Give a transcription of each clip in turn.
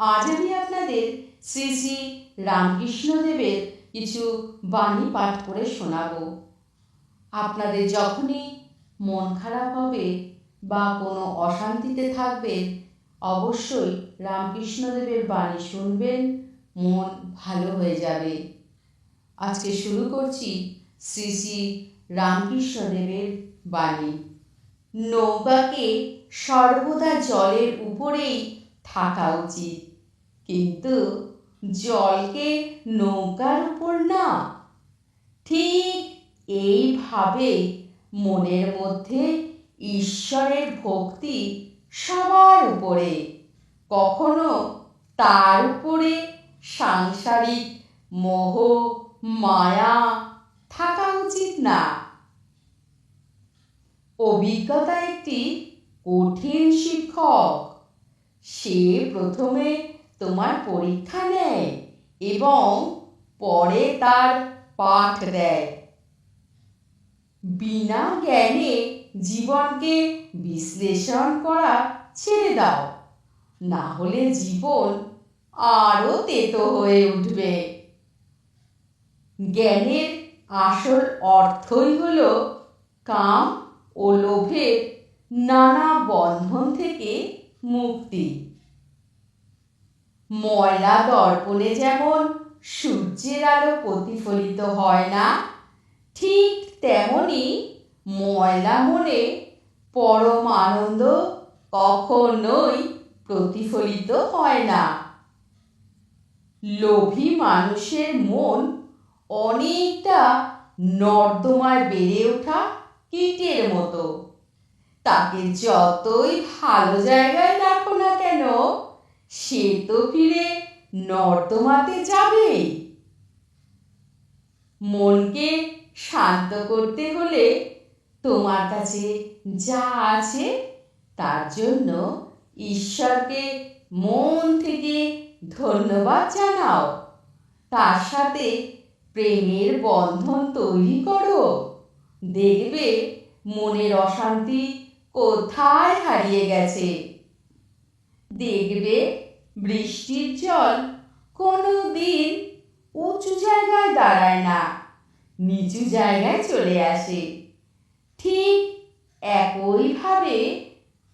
আজ আমি আপনাদের শ্রী শ্রী রামকৃষ্ণদেবের কিছু বাণী পাঠ করে শোনাব। আপনাদের যখনই মন খারাপ হবে বা কোনো অশান্তিতে থাকবেন, অবশ্যই রামকৃষ্ণদেবের বাণী শুনবেন, মন ভালো হয়ে যাবে। আজকে শুরু করছি শ্রী শ্রী রামকৃষ্ণদেবের বাণী। নৌকাকে সর্বদা জলের উপরেই থাকা উচিত। কিন্তু জলকে নৌকার উপর না। ঠিক এইভাবে মনের মধ্যে ঈশ্বরের ভক্তি সবার উপরে। কখনো তার উপরে সাংসারিক মোহ, মায়া থাকা উচিত না। অভিজ্ঞতা একটি কঠিন শিক্ষক। সে প্রথমে তোমার পরীক্ষা নেয় এবং পরে তার পাঠ দেয়। বিনা জ্ঞানে জীবনকে বিশ্লেষণ করা ছেড়ে দাও, না হলে জীবন আরও তেতো হয়ে উঠবে। জ্ঞানের আসল অর্থই হল কাম ও লোভের নানা বন্ধন থেকে মুক্তি। ময়লা দর্পণে যেমন সূর্যের আলো প্রতিফলিত হয় না, ঠিক তেমনি ময়লা মনে পরম আনন্দ কখনোই প্রতিফলিত হয় না। লোভী মানুষের মন অনেকটা নর্দমায় বেড়ে ওঠা কীটের মতো। তাকে যতই ভালো জায়গায় রাখো না কেন সে তো ফিরে নর্দমাতে যাবে। মনকে শান্ত করতে হলে তোমার কাছে যা আছে তার জন্য ঈশ্বরকে মন থেকে ধন্যবাদ জানাও। তার সাথে প্রেমের বন্ধন তৈরি করো। দেখবে মনের অশান্তি কোথায় হারিয়ে গেছে। দেখবে বৃষ্টির জল কোনো দিন উঁচু জায়গায় দাঁড়ায় না, নিচু জায়গায় চলে আসে। ঠিক একইভাবে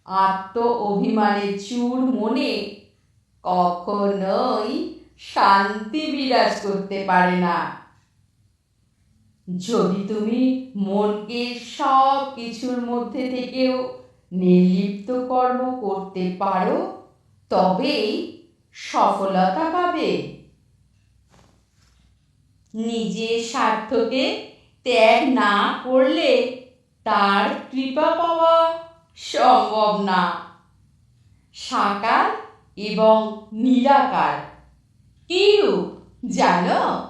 আত্ম অভিমানের চূড় মনে কখনোই শান্তি বিরাজ করতে পারে না। যদি তুমি মনকে সব কিছুর মধ্যে থেকেও নির্লিপ্ত কর্ম করতে পারো তবেই সফলতা পাবে। নিজের স্বার্থকে ত্যাগ না করলে তার কৃপা পাওয়া সম্ভব না। সাকার এবং নিরাকার কিরূপ জানো?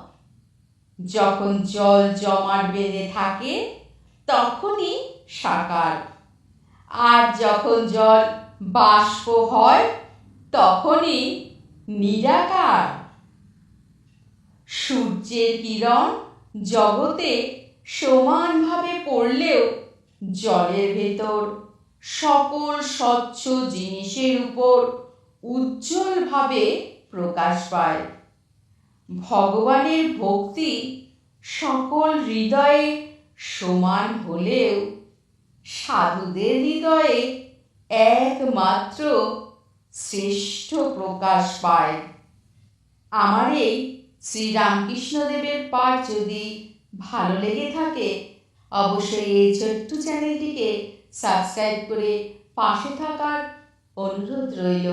যখন জল জমাট বেঁধে থাকে, তখনই সাকার। আর যখন জল বাষ্প হয় তখনই নিরাকার। সূর্যের কিরণ জগতে সমানভাবে পড়লেও জলের ভেতর সকল স্বচ্ছ জিনিসের উপর উজ্জ্বলভাবে প্রকাশ পায়। ভগবানের ভক্তি সকল হৃদয়ে সমান হলেও সাধুদের হৃদয়ে একমাত্র শ্রেষ্ঠ প্রকাশ পায়। আমার এই শ্রীরামকৃষ্ণদেবের পাঠ যদি ভালো লেগে থাকে, অবশ্যই এই ছোট্ট চ্যানেলটিকে সাবস্ক্রাইব করে পাশে থাকার অনুরোধ রইল।